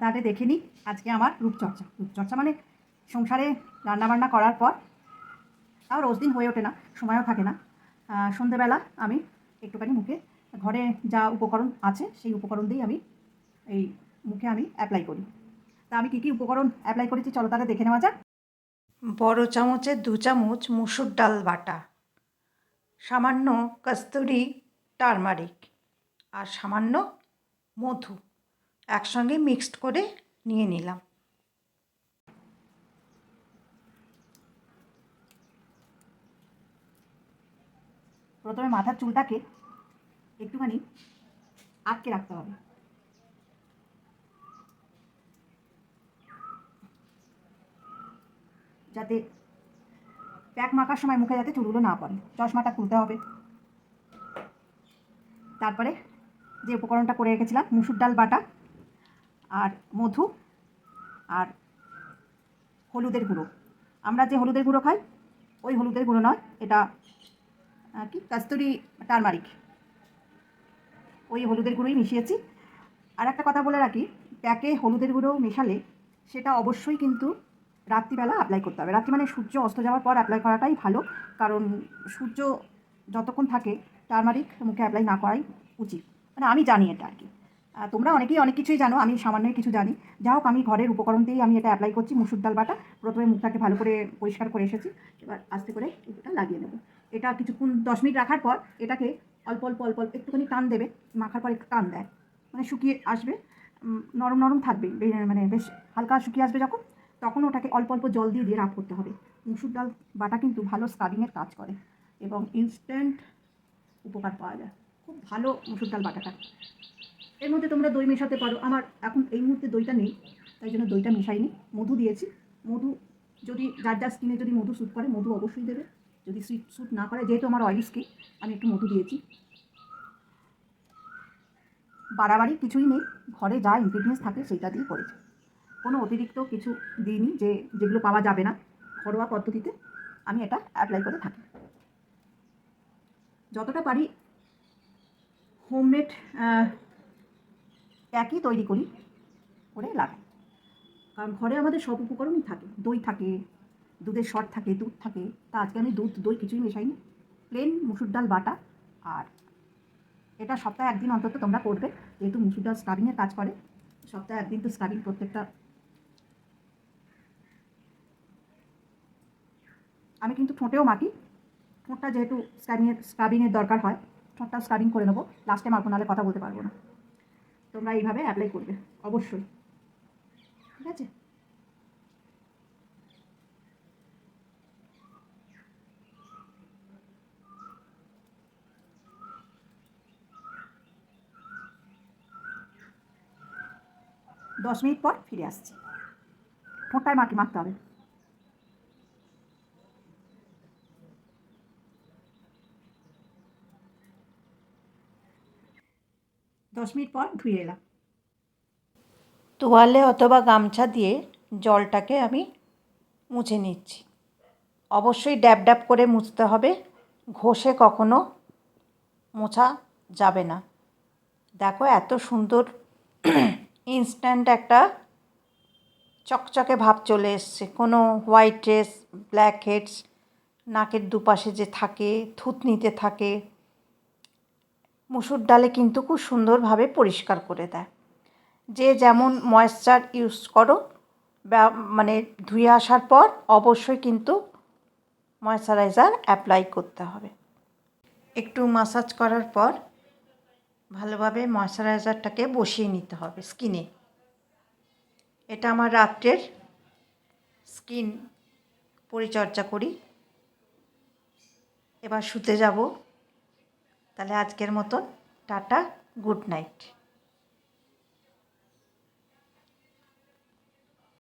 তাহলে দেখে নিই আজকে আমার রূপচর্চা। রূপচর্চা মানে সংসারে রান্নাবান্না করার পর আর রোজ দিন হয়ে ওঠে না, সময়ও থাকে না। সন্ধেবেলা আমি একটুখানি মুখে ঘরে যা উপকরণ আছে সেই উপকরণ দিয়েই আমি এই মুখে আমি অ্যাপ্লাই করি। তা আমি কী কী উপকরণ অ্যাপ্লাই করেছি চলো তাহলে দেখে নেওয়া যাক। বড় চামচে দু চামচ মুসুর ডাল বাটা, সামান্য কস্তুরি টারমারিক, আর সামান্য মধু। একসঙ্গে মিক্সড করে নিয়ে নিলাম। প্রথমে মাথার চুলটাকে একটুখানি আটকে রাখতে হবে। যাতে প্যাক মাখার সময় মুখে যাতে চুলগুলো না পড়ে। চশমাটা খুলতে হবে। তারপরে যে উপকরণটা করে রেখেছিলাম, মুসুর ডাল বাটা। আর মধু আর হলুদের গুঁড়ো। আমরা যে হলুদের গুঁড়ো খাই, ওই হলুদের গুঁড়ো নয়, এটা কি? কাস্তুরি টারমারিক। ওই হলুদের গুঁড়োই মিশিয়েছি। আর একটা কথা বলে রাখি, প্যাকে হলুদের গুঁড়ো মেশালে সেটা অবশ্যই কিন্তু রাত্রিবেলা অ্যাপ্লাই করতে হবে। রাত্রি মানে সূর্য অস্ত যাওয়ার পর অ্যাপ্লাই করাটাই ভালো, কারণ সূর্য যতক্ষণ থাকে, টারমারিক মুখে অ্যাপ্লাই না করাই উচিত। মানে আমি জানি এটা আর কি। তোমরা অনেকেই অনেক কিছুই জানো, আমি সামান্যই কিছু জানি। যা হোক, আমি ঘরের উপকরণ দিয়েই আমি এটা অ্যাপ্লাই করছি, মুসুর ডাল বাটা। প্রথমে মুখটাকে ভালো করে পরিষ্কার করে এসেছি, এবার আস্তে করে এটা লাগিয়ে নেব। এটা কিছুক্ষণ, দশ মিনিট রাখার পর এটাকে অল্প অল্প অল্প অল্প, একটুখানি টান দেবে। মাখার পর একটু টান দেয়। মানে শুকিয়ে আসবে নরম নরম থাকবে। মানে বেশ হালকা শুকিয়ে আসবে যখন, তখন ওটাকে অল্প অল্প জল দিয়ে দিয়ে রাফ করতে হবে। মুসুর ডাল বাটা কিন্তু ভালো স্ক্রাবিংয়ের কাজ করে এবং ইনস্ট্যান্ট উপকার পাওয়া যায়। খুব ভালো মুসুর ডাল বাটাটা। এর মধ্যে তোমরা দই মেশাতে পারো। আমার এখন এই মুহূর্তে দইটা নেই, তাই জন্য দইটা মেশাইনি। মধু দিয়েছি। মধু যদি যার যার স্কিনে যদি মধু স্যুট করে, মধু অবশ্যই দেবে। যদি স্যুট স্যুট না করে, যেহেতু আমার অয়েলি স্কিন আমি একটু মধু দিয়েছি। বাড়াবাড়ি কিছুই নেই। ঘরে যা ইনগ্রিডিয়েন্টস থাকে সেইটা দিয়ে করেছি। কোনো অতিরিক্ত কিছু দিইনি যে, যেগুলো পাওয়া যাবে না। ঘরোয়া পদ্ধতিতে আমি এটা অ্যাপ্লাই করে থাকি। যতটা পারি হোমমেড প্যাকই তৈরি করি, করে লাগাই। কারণ ঘরে আমাদের সব উপকরণই থাকে, দই থাকে, দুধের শর্ট থাকে, দুধ থাকে। তা আজকে আমি দুধ, দই কিছুই মেশাই মেশাইনি। প্লেন মুসুর ডাল বাটা আর এটা সপ্তাহে একদিন অন্তত তোমরা করবে, যেহেতু মুসুর ডাল স্ক্রাবিংয়ের কাজ করে। সপ্তাহে একদিন তো স্ক্রাবিং প্রত্যেকটা আমি কিন্তু ঠোঁটেও মাখি। ঠোঁটটা যেহেতু স্ক্রাবিংয়ের স্ক্রাবিংয়ের দরকার হয় ঠোঁটটা স্ক্রাবিং করে নেব। লাস্টে মাখবো নাহলে কথা বলতে পারব না। তোমরা এইভাবে অ্যাপ্লাই করবে। অবশ্যই। ঠিক আছে? দশ মিনিট পর ফিরে আসছি। ঠোঁটটায় মাটি মারতে হবে। দশ মিনিট পর ধুয়ে এলাম। তোয়ালে অথবা গামছা দিয়ে জলটাকে আমি মুছে নিচ্ছি। অবশ্যই ড্যাব ড্যাব করে মুছতে হবে। ঘষে কখনো মোছা যাবে না। দেখো এত সুন্দর ইনস্ট্যান্ট একটা চকচকে ভাব চলে এসছে। কোনো হোয়াইট ড্রেস ব্ল্যাক হেডস নাকের দুপাশে যে থাকে, থুতনিতে থাকে। মুসুর ডালে কিন্তু খুব সুন্দরভাবে পরিষ্কার করে দেয়। যে যেমন ময়েশ্চার ইউজ করো মানে ধুয়ে আসার পর অবশ্যই কিন্তু ময়েশ্চারাইজার অ্যাপ্লাই করতে হবে। একটু মাসাজ করার পর ভালোভাবে ময়েশ্চারাইজারটাকে বসিয়ে নিতে হবে স্কিনে এটা আমার রাত্রের স্কিন পরিচর্যা করি। এবার শুতে যাব। তাহলে আজকের মতন টাটা গুড নাইট।